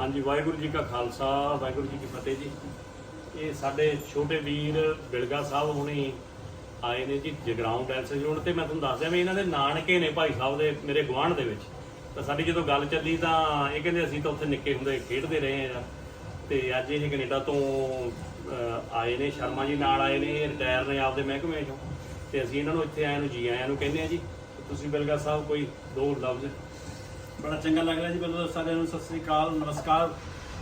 ਹਾਂਜੀ, ਵਾਹਿਗੁਰੂ ਜੀ ਕਾ ਖਾਲਸਾ, ਵਾਹਿਗੁਰੂ ਜੀ ਕੀ ਫਤਿਹ ਜੀ। ਇਹ ਸਾਡੇ ਛੋਟੇ ਵੀਰ ਬਿਲਗਾ ਸਾਹਿਬ ਹੁਣੀ ਆਏ ਨੇ ਜੀ ਜਗਰਾਉਂ ਡਾਇਲਸਿਸ ਯੂਨਿਟ ਤੇ। ਮੈਂ ਤੁਹਾਨੂੰ ਦੱਸ ਦਿਆਂ ਵੀ ਇਹਨਾਂ ਦੇ ਨਾਨਕੇ ਨੇ ਭਾਈ ਸਾਹਿਬ ਦੇ, ਮੇਰੇ ਗੁਆਂਢ ਦੇ ਵਿੱਚ। ਤਾਂ ਸਾਡੀ ਜਦੋਂ ਗੱਲ ਚੱਲੀ ਤਾਂ ਇਹ ਕਹਿੰਦੇ ਅਸੀਂ ਤਾਂ ਉੱਥੇ ਨਿੱਕੇ ਹੁੰਦੇ ਖੇਡਦੇ ਰਹੇ ਆ ਤੇ ਅੱਜ ਇਹ ਕੈਨੇਡਾ ਤੋਂ ਆਏ ਨੇ, ਸ਼ਰਮਾ ਜੀ ਨਾਲ ਆਏ ਨੇ, ਰਿਟਾਇਰ ਨੇ ਆਪਦੇ ਮਹਿਕਮੇ ਚੋਂ। ਤੇ ਅਸੀਂ ਇਹਨਾਂ ਨੂੰ ਇੱਥੇ ਆਇਆਂ ਨੂੰ ਜੀ ਆਇਆਂ ਨੂੰ ਕਹਿੰਦੇ ਆ ਜੀ। ਤੁਸੀਂ ਬਿਲਗਾ ਸਾਹਿਬ ਕੋਈ ਦੋ ਲਫ਼ਜ਼। ਬੜਾ ਚੰਗਾ ਲੱਗ ਰਿਹਾ ਜੀ। ਤਾਂ ਸਾਰਿਆਂ ਨੂੰ ਸਤਿ ਸ੍ਰੀ ਅਕਾਲ ਨਮਸਕਾਰ।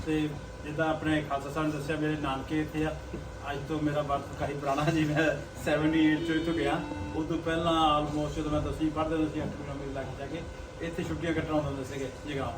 ਤੇ ਜਿੱਦਾਂ ਆਪਣੇ ਖਾਲਸਾ ਸਾਹਿਬ ਨੇ ਦੱਸਿਆ ਮੇਰੇ ਨਾਨਕੇ ਇੱਥੇ ਆ। ਅੱਜ ਤੋਂ ਮੇਰਾ ਵਕਤ ਕਾਫੀ ਪੁਰਾਣਾ ਜੀ ਮੈਂ 78 ਚੋਂ ਇੱਥੋਂ ਗਿਆ। ਉਸ ਤੋਂ ਪਹਿਲਾਂ ਆਲਮੋਸਟ ਜਦੋਂ ਮੈਂ 10ਵੀਂ ਪੜ੍ਹਦਾ ਹੁੰਦਾ ਸੀ 8 ਕਿਲੋਮੀਟਰ ਲੱਗ ਜਾ ਕੇ ਇੱਥੇ ਛੁੱਟੀਆਂ ਕੱਟਣ ਆਉਂਦੇ ਹੁੰਦੇ ਸੀਗੇ ਜਗਰਾਉਂ।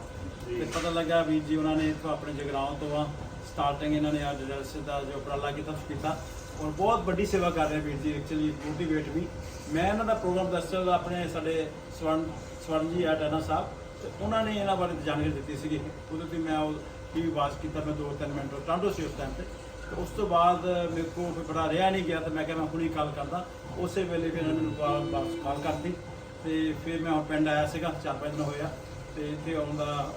ਤੇ ਪਤਾ ਲੱਗਾ ਵੀ ਜੀ ਉਹਨਾਂ ਨੇ ਇੱਥੋਂ ਆਪਣੇ ਜਗਰਾਉਂ ਤੋਂ ਆ ਸਟਾਰਟਿੰਗ ਇਹਨਾਂ ਨੇ ਅੱਜ ਜਲਸੇ ਦਾ ਜੋ ਉਪਰਾਲਾ ਕੀਤਾ ਕੀਤਾ। ਔਰ ਬਹੁਤ ਵੱਡੀ ਸੇਵਾ ਕਰ ਰਹੇ ਵੀਰ ਜੀ ਐਕਚੁਅਲੀ ਮੋਟੀਵੇਟ ਵੀ। ਮੈਂ ਇਹਨਾਂ ਦਾ ਪ੍ਰੋਗਰਾਮ ਦੱਸਿਆ ਆਪਣੇ ਸਾਡੇ ਸਵਰਨ ਸਵਰਨ ਜੀ ਆ ਟੈਨਾ ਸਾਹਿਬ। ਤੇ ਉਹਨਾਂ ਨੇ ਇਹਨਾਂ ਬਾਰੇ ਜਾਣਕਾਰੀ ਦਿੱਤੀ ਸੀਗੀ। ਉਹਦੇ ਤੇ ਮੈਂ ਉਹ ਟੀਵੀ ਵਾਚ ਕੀਤਾ, ਮੈਂ 2-3 ਮਿੰਟ ਟਾਂਡੋ ਸੀ ਉਸ ਟਾਈਮ ਤੇ। ਤੇ ਉਸ ਤੋਂ ਬਾਅਦ ਮੇਰੇ ਕੋਲ ਫਿਰ ਬੜਾ ਰਿਹਾ ਨਹੀਂ ਗਿਆ ਤੇ ਮੈਂ ਕਿਹਾ ਮੈਂ ਹੁਣੀ ਕਾਲ ਕਰਦਾ। ਉਸੇ ਵੇਲੇ ਫਿਰ ਇਹਨਾਂ ਨੇ ਮੈਨੂੰ ਕਾਲ ਵਾਪਸ ਕਾਲ ਕਰਤੀ। ਤੇ ਫਿਰ ਮੈਂ ਹੁਣ ਪਿੰਡ ਆਇਆ ਸੀਗਾ, ਚਾਰ ਪੰਜ ਦਿਨ ਹੋਇਆ ਤੇ ਇੱਥੇ ਆਉਣ ਦਾ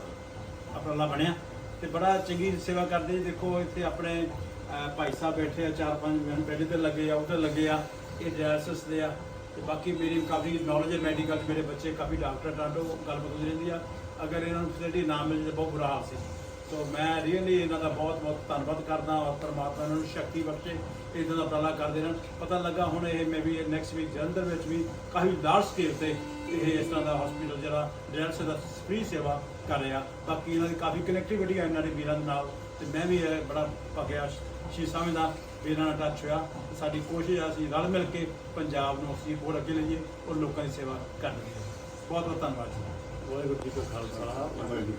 ਉਪਰਾਲਾ ਬਣਿਆ। ਤੇ ਬੜਾ ਚੰਗੀ ਸੇਵਾ ਕਰਦੇ ਜੀ। ਦੇਖੋ ਇੱਥੇ ਆਪਣੇ ਭਾਈ ਸਾਹਿਬ ਬੈਠੇ ਆ, ਚਾਰ ਪੰਜ ਮਿੰਟ ਬੈਠੇ ਤੇ ਲੱਗੇ ਆ ਉੱਥੇ ਲੱਗੇ ਆ, ਇਹ ਡਾਇਲਸਿਸ ਦੇ ਆ। ਤੇ ਬਾਕੀ ਮੇਰੀ ਕਾਫੀ ਨੌਲੇਜ ਹੈ ਮੈਡੀਕਲ 'ਚ ਮੇਰੇ ਬੱਚੇ ਕਾਫੀ ਡਾਕਟਰ ਟਾਂਡੋ ਗੱਲਬਾਤ ਹੁੰਦੀ ਰਹਿੰਦੀ ਆ। ਅਗਰ ਇਹਨਾਂ ਨੂੰ ਫੈਸਿਲਿਟੀ ਨਾ ਮਿਲੇ ਤਾਂ ਬਹੁਤ ਬੁਰਾ ਹਾਲ ਸੀ। ਸੋ ਮੈਂ ਰੀਅਲੀ ਇਹਨਾਂ ਦਾ ਬਹੁਤ ਬਹੁਤ ਧੰਨਵਾਦ ਕਰਦਾ ਔਰ ਪਰਮਾਤਮਾ ਇਹਨਾਂ ਨੂੰ ਸ਼ਕਤੀ ਬਖਸ਼ੇ ਇਦਾਂ ਦਾ ਉਪਰਾਲਾ ਕਰਦੇ ਰਹਿਣ। ਪਤਾ ਲੱਗਾ ਹੁਣ ਇਹ ਮੈਂ ਵੀ ਨੈਕਸਟ ਵੀਕ ਜਲੰਧਰ ਵਿੱਚ ਵੀ ਕਾਫੀ ਲਾਰਜ ਸਕੇਲ ਤੇ ਇਹ ਇਸ ਤਰ੍ਹਾਂ ਦਾ ਹਸਪੀਟਲ ਜਿਹੜਾ ਡਾਇਲਸਿਸ ਦਾ ਫ੍ਰੀ ਸੇਵਾ ਕਰ ਰਿਹਾ। ਬਾਕੀ ਇਹਨਾਂ ਦੀ ਕਾਫੀ ਕਨੈਕਟੀਵਿਟੀ ਹੈ ਇਹਨਾਂ ਦੇ ਵੀਰਾਂ ਦੇ ਨਾਲ ਤੇ ਮੈਂ ਵੀ ਇਹ ਬੜਾ ਭਗਿਆ। ਸ਼ੀ ਸਮਝਦਾ ਵੀ ਇਹਨਾਂ ਨਾਲ ਟੱਚ ਹੋਇਆ। ਸਾਡੀ ਕੋਸ਼ਿਸ਼ ਆ ਅਸੀਂ ਰਲ ਮਿਲ ਕੇ ਪੰਜਾਬ ਨੂੰ ਅਸੀਂ ਹੋਰ ਅੱਗੇ ਲਈਏ ਔਰ ਲੋਕਾਂ ਦੀ ਸੇਵਾ ਕਰ ਲਈਏ ਬਹੁਤ ਬਹੁਤ ਧੰਨਵਾਦ ਜੀ। ਵਾਹਿਗੁਰੂ ਜੀ ਕਾ ਖਾਲਸਾ, ਵਾਹਿਗੁਰੂ ਜੀ